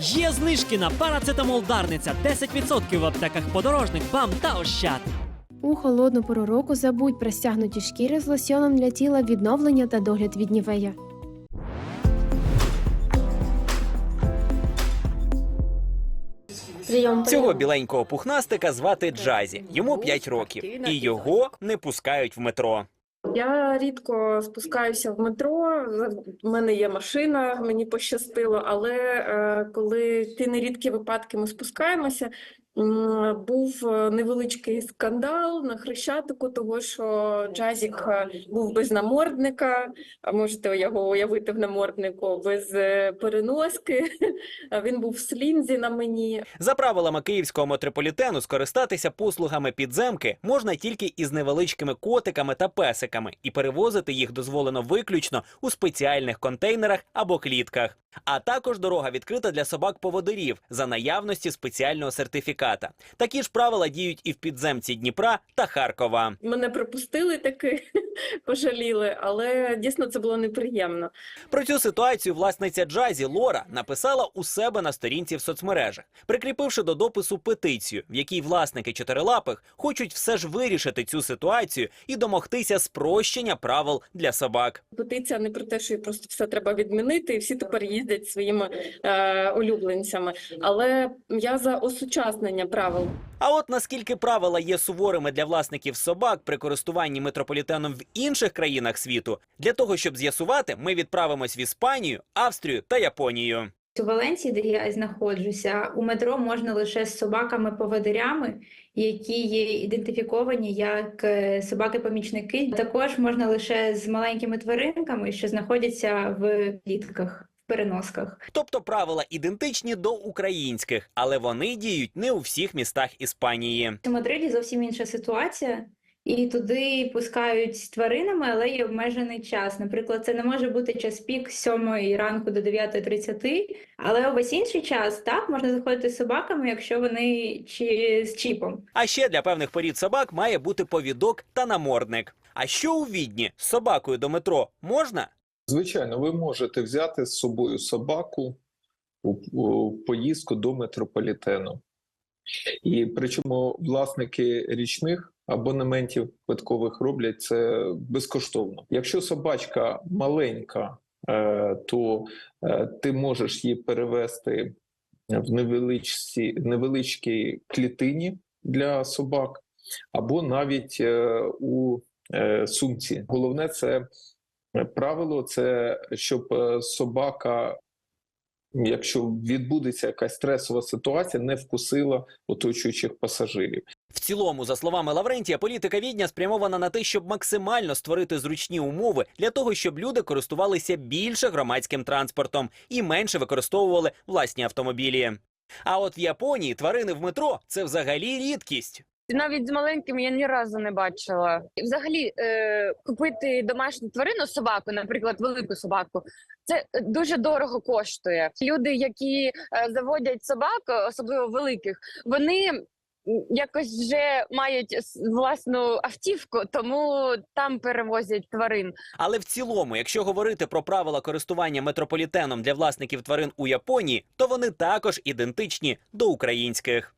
Є знижки на парацетамол Дарниця 10% в аптеках подорожник, БАМ та Ощад. У холодну пору року забудь про стягнуті шкіри з лосьоном для тіла відновлення та догляд від нівея. Цього біленького пухнастика звати Джазі. Йому 5 років, і його не пускають в метро. Я рідко спускаюся в метро. У мене є машина, мені пощастило. Але е, коли ті нерідкі випадки ми спускаємося, був е, невеличкий скандал на хрещатику, того що Джазік е, був без намордника. Можете його уявити в наморднику без е, переноски. Він був в слінзі на мені. За правилами київського метрополітену скористатися послугами підземки можна тільки із невеличкими котиками та песиками, і перевозити їх дозволено виключно у спеціальних контейнерах або клітках. А також дорога відкрита для собак-поводирів за наявності спеціального сертифіката. Такі ж правила діють і в підземці Дніпра та Харкова. Мене пропустили таки, пожаліли, але дійсно це було неприємно. Про цю ситуацію власниця джазі Лора написала у себе на сторінці в соцмережах, прикріпивши до допису петицію, в якій власники чотирилапих хочуть все ж вирішити цю ситуацію і домогтися спрощення правил для собак. Петиція не про те, що просто все треба відмінити, і всі тепер їздять своїми е, улюбленцями. Але я за осучаснення правил. А от наскільки правила є суворими для власників собак при користуванні метрополітеном в інших країнах світу, для того щоб з'ясувати, ми відправимось в Іспанію, Австрію та Японію. У Валенції, де я знаходжуся, у метро можна лише з собаками-поводирями, які є ідентифіковані як е, собаки-помічники. Також можна лише з маленькими тваринками, що знаходяться в клітках, переносках. Тобто правила ідентичні до українських, але вони діють не у всіх містах Іспанії. У Мадриді зовсім інша ситуація. І туди пускають з тваринами, але є обмежений час. Наприклад, це не може бути час пік з 7 ранку до 9.30, але увесь інший час так можна заходити з собаками, якщо вони чи з чіпом. А ще для певних порід собак має бути повідок та намордник. А що у відні з собакою до метро можна? Звичайно, ви можете взяти з собою собаку у, поїздку до метрополітену. І причому власники річних абонементів квиткових роблять це безкоштовно. Якщо собачка маленька, е, то е, ти можеш її перевести в невеличкій клітині для собак, або навіть е, у сумці. Головне це Правило це щоб е, собака, якщо відбудеться якась стресова ситуація, не вкусила оточуючих пасажирів. В цілому, за словами Лаврентія, політика відня спрямована на те, щоб максимально створити зручні умови для того, щоб люди користувалися більше громадським транспортом і менше використовували власні автомобілі. А от в Японії тварини в метро це взагалі рідкість. Навіть з маленькими я ні разу не бачила. І взагалі, е, купити домашню тварину, собаку, наприклад, велику собаку, це дуже дорого коштує. Люди, які е, заводять собак, особливо великих, вони якось вже мають власну автівку, тому там перевозять тварин. Але в цілому, якщо говорити про правила користування метрополітеном для власників тварин у Японії, то вони також ідентичні до українських.